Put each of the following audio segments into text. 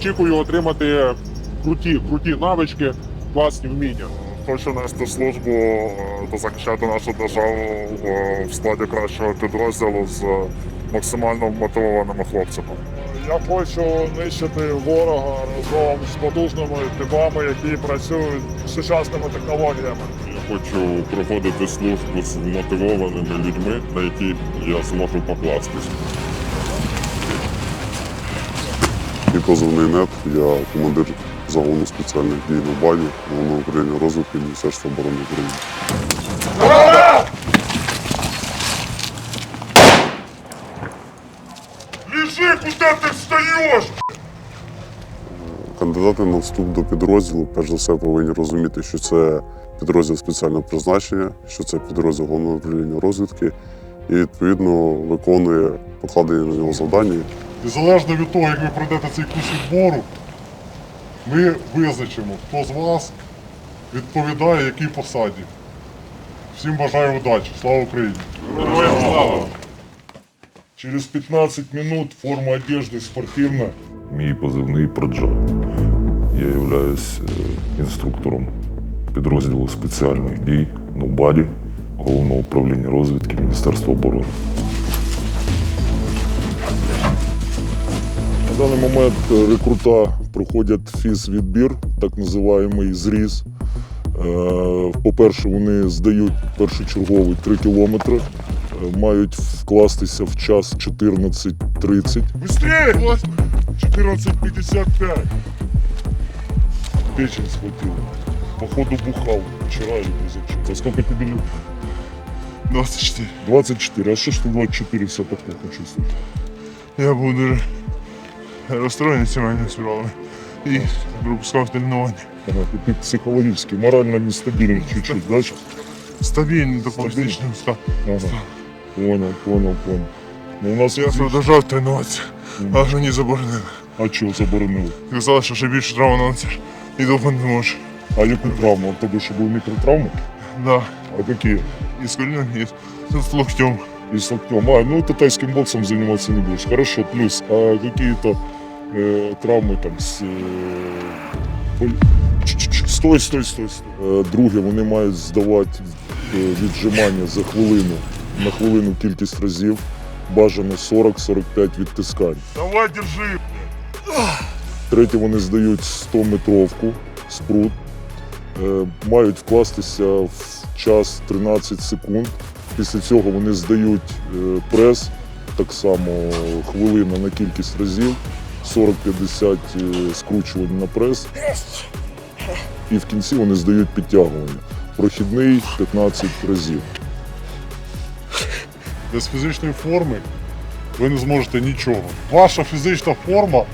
Очікую отримати круті, круті навички, класні вміння. Хочу нести службу е, та захищати нашу державу е, в складі кращого підрозділу з максимально мотивованими хлопцями. Я хочу нищити ворога разом з потужними типами, які працюють з сучасними технологіями. Я хочу проходити службу з мотивованими людьми, на яких я зможу покластись. І позивний НЕТ, я командир загону спеціальних дій на баді головного управління розвитку Міністерства оборони України. Лежи, куди ти встаєш? Кандидати на вступ до підрозділу, перш за все, повинні розуміти, що це підрозділ спеціального призначення, що це підрозділ головного управління розвідки і відповідно виконує покладені на нього завдання. І залежно від того, як ви пройдете цей курс відбору, ми визначимо, хто з вас відповідає якій посаді. Всім бажаю удачі. Слава Україні! Героям слава! Через 15 минут форма одежды спортивна. Мій позивний Проджа. Я являюсь е, інструктором підрозділу спеціальних дій НУБАДі Головного управління розвідки Міністерства оборони. Даний момент е, рекрута проходять фізвідбір, так називаємий зріз. Е, По-перше, вони здають першочерговий 3 кілометри, е, мають вкластися в час 14.30. Быстрее! 14.55. Печень схватила. Походу бухал вчера или позавчера. Сколько тебе лет? 24. 24. А что ж ты 24 все так плохо чувствуешь? Я був дуже розстроєний сімейними справами і пропускав тренування. Ага, ты психологически, морально нестабильный чуть-чуть, да? щас? Стабільний до політичного ста. Ага. Понял, понял, понял. Ну, у нас Я продовжав тренуватися, аж мені заборонили. А чого заборонили? Сказали, що ще більше травм наносиш і довго не можеш. А яку травму? У тебе що був мікротравми? Да. А які? І з коліном, і з локтем. И с локтем. А, ну ты тайским боксом заниматься не будешь. Хорошо, плюс. А какие-то э, травмы там с... Э, боль- Чш-чш-чш. Стой, стой, стой, стой. Е, Друге, вони мають здавати е, віджимання за хвилину на хвилину кількість разів. Бажано 40-45 відтискань. Давай, держи! Третє, вони здають 100-метровку спрут. Е, Мають вкластися в час 13 секунд. Після цього вони здають е, прес, так само хвилина на кількість разів, 40-50 е, скручувань на прес. І в кінці вони здають підтягування. Прохідний 15 разів. Без фізичної форми ви не зможете нічого. Ваша фізична форма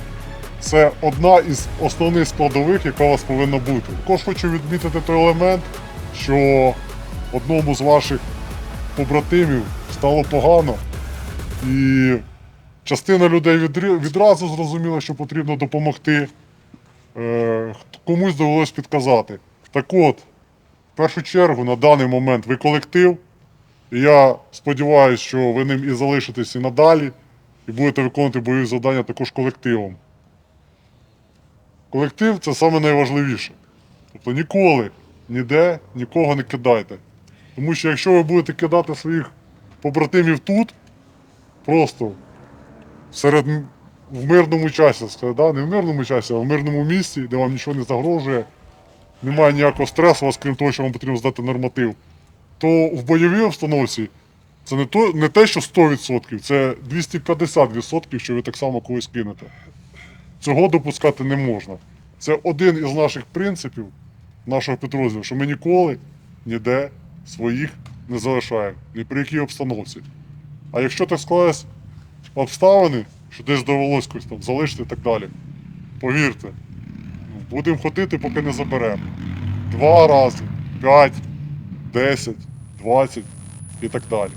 це одна із основних складових, яка у вас повинна бути. Також хочу відмітити той елемент, що одному з ваших побратимів стало погано, і частина людей відразу зрозуміла, що потрібно допомогти. Е, Комусь довелось підказати. Так от, в першу чергу, на даний момент ви колектив. І я сподіваюся, що ви ним і залишитесь і надалі, і будете виконувати бойові завдання також колективом. Колектив це саме найважливіше. Тобто ніколи, ніде, нікого не кидайте. Тому що якщо ви будете кидати своїх побратимів тут, просто серед в мирному часі, да? не в мирному часі, а в мирному місці, де вам нічого не загрожує, немає ніякого стресу, вас, крім того, що вам потрібно здати норматив, то в бойовій обстановці це не, то, не те, що 100%, це 250%, що ви так само когось кинете. Цього допускати не можна. Це один із наших принципів нашого підрозділу, що ми ніколи ніде своїх не залишаємо, ні при якій обстановці. А якщо так склались обставини, що десь довелось когось там залишити і так далі, повірте, будемо ходити, поки не заберемо. Два рази, п'ять, десять, двадцять і так далі.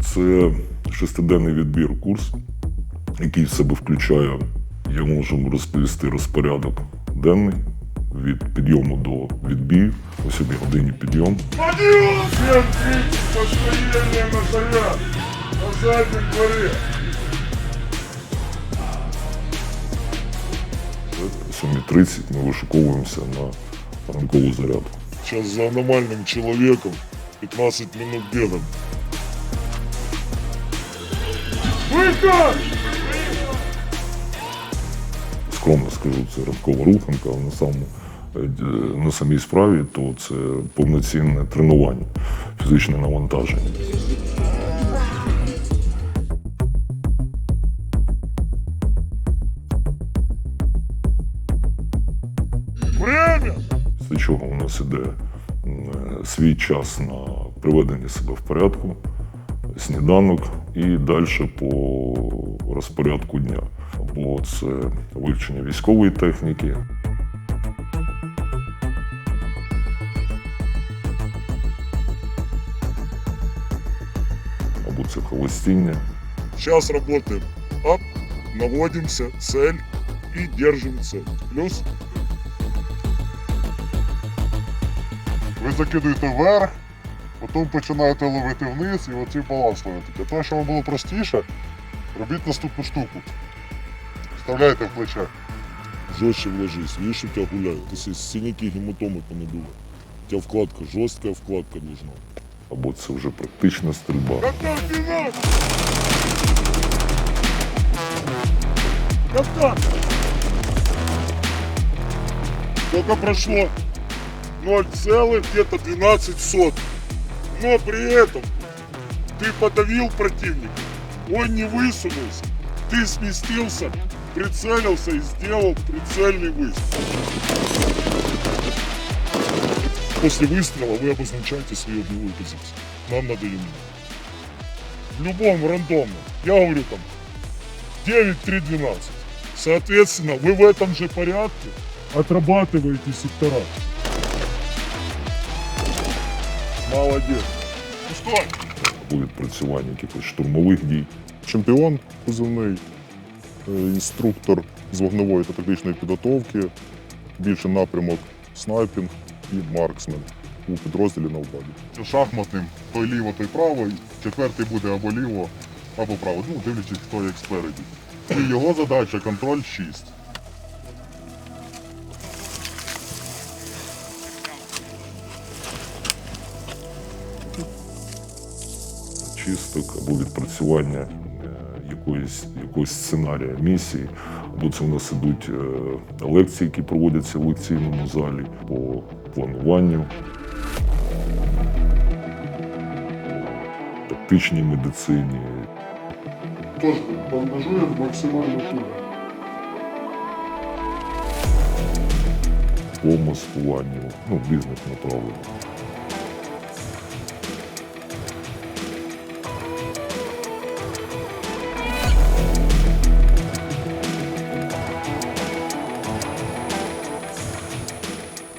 Це шестиденний відбір курс, який в себе включає, я можу розповісти розпорядок денний від підйому до відбію. О 7 годині підйом. Подъем! Всем построение на заряд! На заднем дворе! 7.30 ми вишуковуємося на ранкову зарядку. Сейчас за аномальным человеком 15 минут бегаем. скромно скажу, це ранкова руханка, але на самому е, д- на самій справі, то це повноцінне тренування, фізичне навантаження. Після чого у нас іде свій час на приведення себе в порядку, сніданок і далі по розпорядку дня. Або це вивчення військової техніки, або це холостіння. Сейчас работаем. Ап, наводимся, цель и держим цель. Плюс. Ви закидуєте вверх, потім починаєте ловити вниз і оцей баланс ловити. Для того, щоб вам було простіше, робіть наступну штуку. Вставляєте в плече. Жестче вложись. Видишь, у тебя гуляют. Если синяки, гематомы понадуло. У тебя вкладка, жесткая вкладка должна. або це вже практична стрільба. Сколько прошло? 0, где-то 12 сот. Но при этом ты подавил противника, он не высунулся, ты сместился, прицелился и сделал прицельный выстрел. После выстрела вы обозначаете свою огневую позицию. Нам надо ее. В любом рандомном. Я говорю там 9-3-12. Соответственно, вы в этом же порядке отрабатываете сектора. Молодец. Ну что, або відпрацювання якихось штурмових дій. Чемпіон позивний, е, інструктор з вогневої та тактичної підготовки, більше напрямок снайпінг і марксмен у підрозділі на вбаді. Шахматним, той ліво, той право, четвертий буде або ліво, або право. Ну, дивлячись, хто як спереді. І його задача контроль 6. Чисток або відпрацювання е, якоїсь, якогось сценарія місії, або це у нас ідуть е, лекції, які проводяться в лекційному залі по плануванню, тактичній медицині, Тож бандажуємо максимально туго. по маскуванню, ну, в різних направленнях.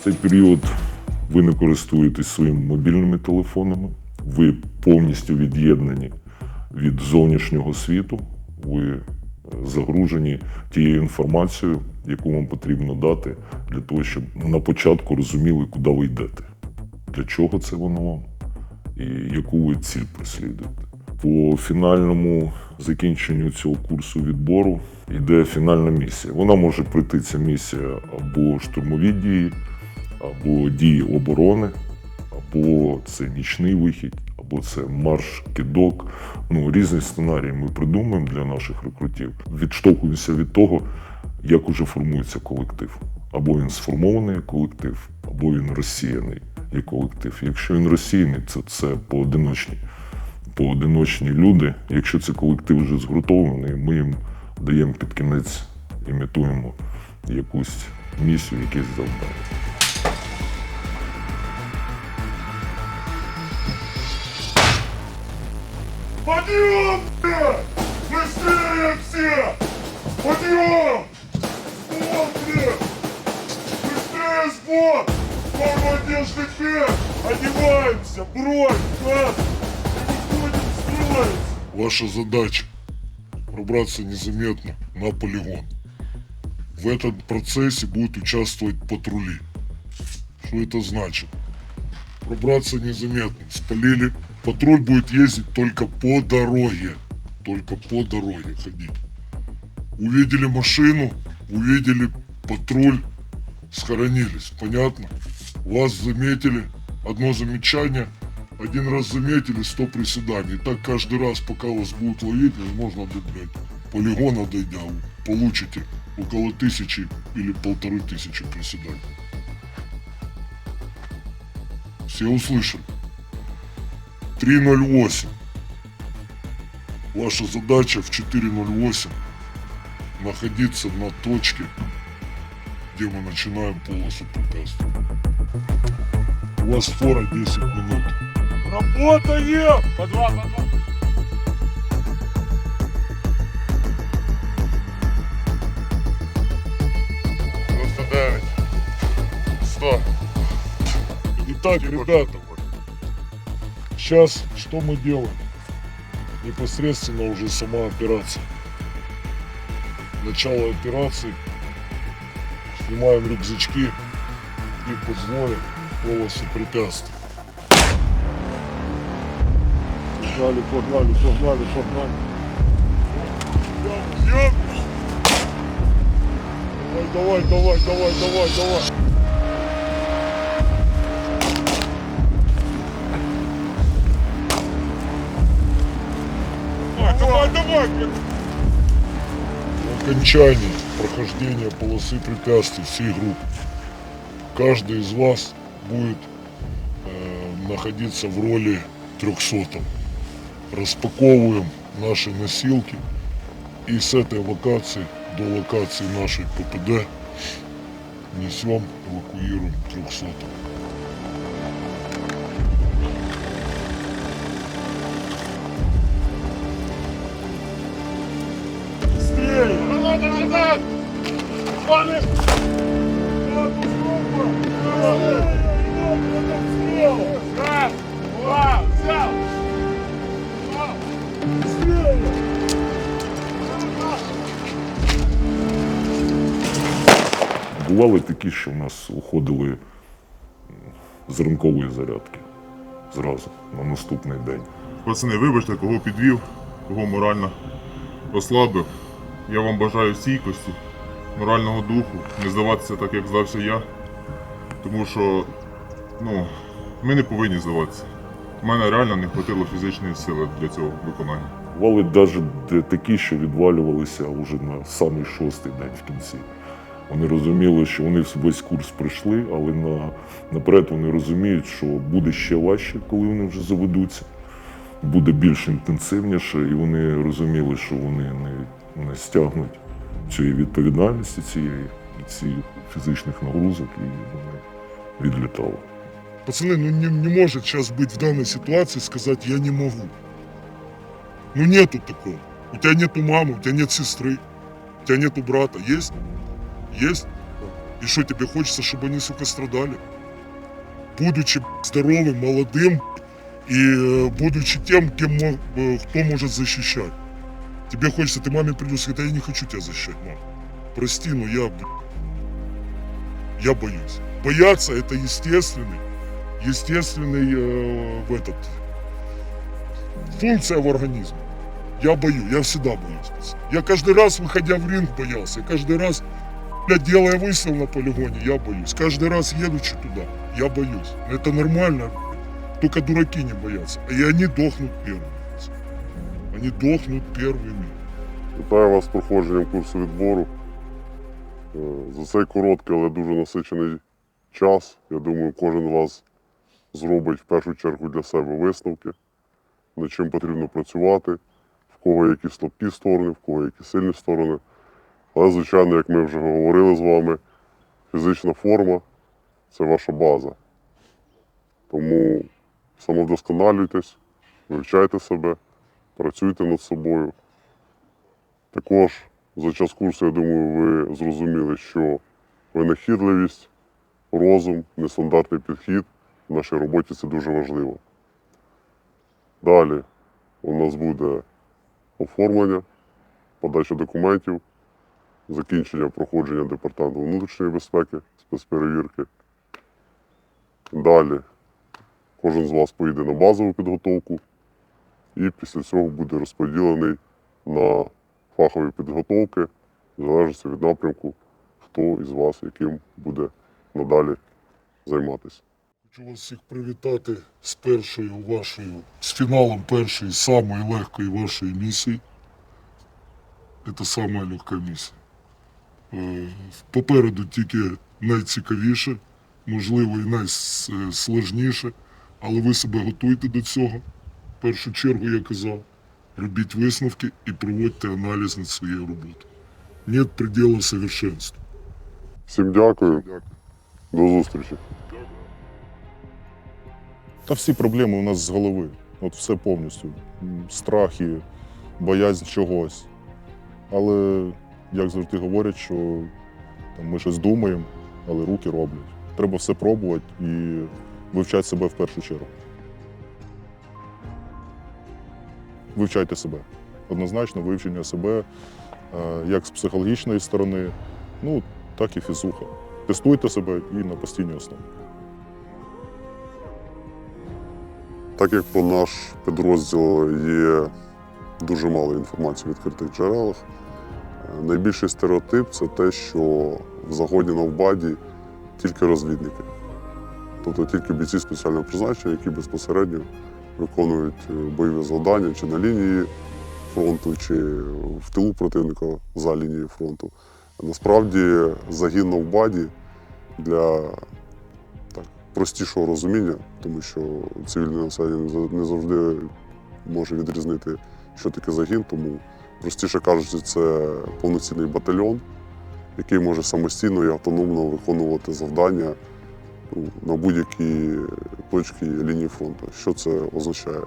Цей період ви не користуєтесь своїми мобільними телефонами, ви повністю від'єднані від зовнішнього світу, ви е, загружені тією інформацією, яку вам потрібно дати для того, щоб на початку розуміли, куди ви йдете, для чого це воно вам і яку ви ціль преслідуєте. По фінальному закінченню цього курсу відбору йде фінальна місія. Вона може прийти ця місія або штурмові дії, або дії оборони, або це нічний вихід, або це марш кидок. Ну, різні сценарії ми придумуємо для наших рекрутів. Відштовхуємося від того, як уже формується колектив. Або він сформований як колектив, або він розсіяний як колектив. Якщо він розсіяний, це, це поодиночні, поодиночні люди. Якщо це колектив вже згуртований, ми їм даємо під кінець, імітуємо якусь місію, якесь завдання. Подъем, блядь! Быстрее все! Подъем! Вот, блядь! Быстрее сбор! Форму одежды П! Одеваемся! Бронь! Газ! И выходим строить! Ваша задача пробраться незаметно на полигон. В этом процессе будут участвовать патрули. Что это значит? Пробраться незаметно. Спалили. Патруль будет ездить только по дороге. Только по дороге ходить. Увидели машину, увидели патруль, схоронились. Понятно? Вас заметили, одно замечание, один раз заметили, 100 приседаний. И так каждый раз, пока вас будут ловить, возможно, до блядь, полигона дойдя, получите около тысячи или полторы тысячи приседаний. Все услышали? 3.08. Ваша задача в 4.08 находиться на точке, где мы начинаем полосу препятствий. У вас фора 10 минут. Работаем! По два, по два. Итак, ребята, сейчас что мы делаем? Непосредственно уже сама операция. Начало операции. Снимаем рюкзачки и подводим полосу препятствий. Погнали, погнали, погнали, погнали. Давай, давай, давай, давай, давай, давай. Давай. По окончании прохождения полосы препятствий всей группы каждый из вас будет э, находиться в роли трехсотом. Распаковываем наши носилки и с этой локации до локации нашей ППД несем, эвакуируем трехсотом. Бували такі, що в нас уходили з ринкової зарядки зразу на наступний день. Пацани, вибачте, кого підвів, кого морально ослабив. Я вам бажаю стійкості, морального духу, не здаватися так, як здався я. Тому що ну, ми не повинні здаватися. У мене реально не вистачило фізичної сили для цього виконання. Бували навіть такі, що відвалювалися вже на самий шостий день в кінці. Вони розуміли, що вони весь курс пройшли, але на, наперед вони розуміють, що буде ще важче, коли вони вже заведуться, буде більш інтенсивніше, і вони розуміли, що вони не, не стягнуть цієї відповідальності, цієї цих фізичних нагрузок, і вони відлітали. Пацаны, ну не, не может сейчас быть в данной ситуации сказать «я не могу». Ну нету такого. У тебя нету мамы, у тебя нет сестры, у тебя нету брата. Есть? Есть? И что, тебе хочется, чтобы они, сука, страдали? Будучи б***ь, здоровым, молодым и э, будучи тем, кем мо- э, кто может защищать. Тебе хочется, ты маме придешь сказать, «А я не хочу тебя защищать, мам. Прости, но я, я боюсь. Бояться это естественный, естественный э, в этот функция в организме. Я боюсь, я всегда боюсь. Я каждый раз, выходя в ринг, боялся. Я каждый раз, блядь, делая выстрел на полигоне, я боюсь. Каждый раз едучи туда, я боюсь. Это нормально. Только дураки не боятся. И они дохнут первыми. Они дохнут первыми. Вітаю вас з проходженням курсу відбору. Е, За цей короткий, але дуже насичений час. Я думаю, кожен вас зробить в першу чергу для себе висновки, над чим потрібно працювати, в кого які слабкі сторони, в кого які сильні сторони. Але, звичайно, як ми вже говорили з вами, фізична форма це ваша база. Тому самовдосконалюйтесь, вивчайте себе, працюйте над собою. Також за час курсу, я думаю, ви зрозуміли, що винахідливість, розум, нестандартний підхід в нашій роботі це дуже важливо. Далі у нас буде оформлення, подача документів, закінчення проходження департаменту внутрішньої безпеки, спецперевірки. Далі кожен з вас поїде на базову підготовку і після цього буде розподілений на фахові підготовки, в залежності від напрямку, хто із вас яким буде надалі займатися. Хочу вас всіх привітати з першою вашою, з фіналом першої самої легкої вашої місії. Це сама легка місія. Е, Попереду тільки найцікавіше, можливо, і найсложніше, але ви себе готуйте до цього. В першу чергу я казав, робіть висновки і проводьте аналіз над своєю роботою. Нет предела совершенству. Всім дякую, Дякую. до зустрічі. Та всі проблеми у нас з голови. От все повністю. Страхи, боязнь чогось. Але, як завжди говорять, що там, ми щось думаємо, але руки роблять. Треба все пробувати і вивчати себе в першу чергу. Вивчайте себе. Однозначно, вивчення себе е, як з психологічної сторони, ну, так і фізуха. Тестуйте себе і на постійній основі. Так як про наш підрозділ є дуже мало інформації в відкритих джерелах, е, найбільший стереотип це те, що в загоні Навбаді тільки розвідники. Тобто тільки бійці спеціального призначення, які безпосередньо виконують е, бойові завдання чи на лінії фронту, чи в тилу противника за лінією фронту. Насправді загін Навбаді для так, простішого розуміння, тому що цивільне населення не завжди може відрізнити, що таке загін. Тому, простіше кажучи, це повноцінний батальйон, який може самостійно і автономно виконувати завдання на будь-якій точці лінії фронту. Що це означає?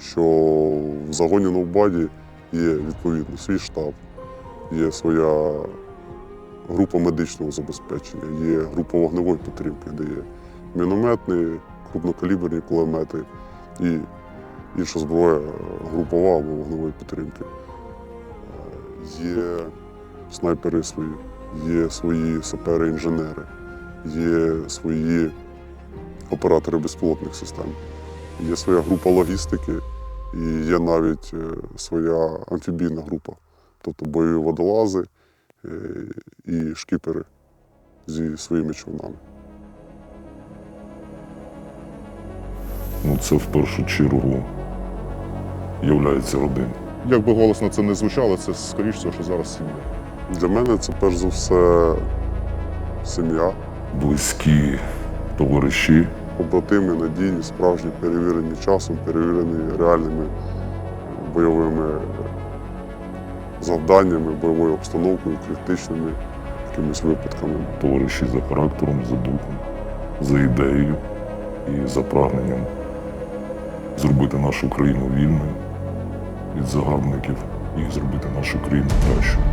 Що в загоні Новбаді є відповідно свій штаб, є своя група медичного забезпечення, є група вогневої підтримки, де є мінометні, крупнокаліберні кулемети і інша зброя групова або вогневої підтримки. Е, Є снайпери свої, є свої сапери-інженери, є свої оператори безпілотних систем, є своя група логістики і є навіть е, своя амфібійна група, тобто бойові водолази е, і шкіпери зі своїми човнами. Ну, це в першу чергу являється родина. Як би голосно це не звучало, це скоріш всього, що зараз сім'я. Для мене це перш за все сім'я, Близькі товариші, побратими, надійні, справжні, перевірені часом, перевірені реальними бойовими завданнями, бойовою обстановкою, критичними якимись випадками. товариші за характером, за духом, за ідеєю і за прагненням зробити нашу країну вільною від загарбників і зробити нашу країну кращою.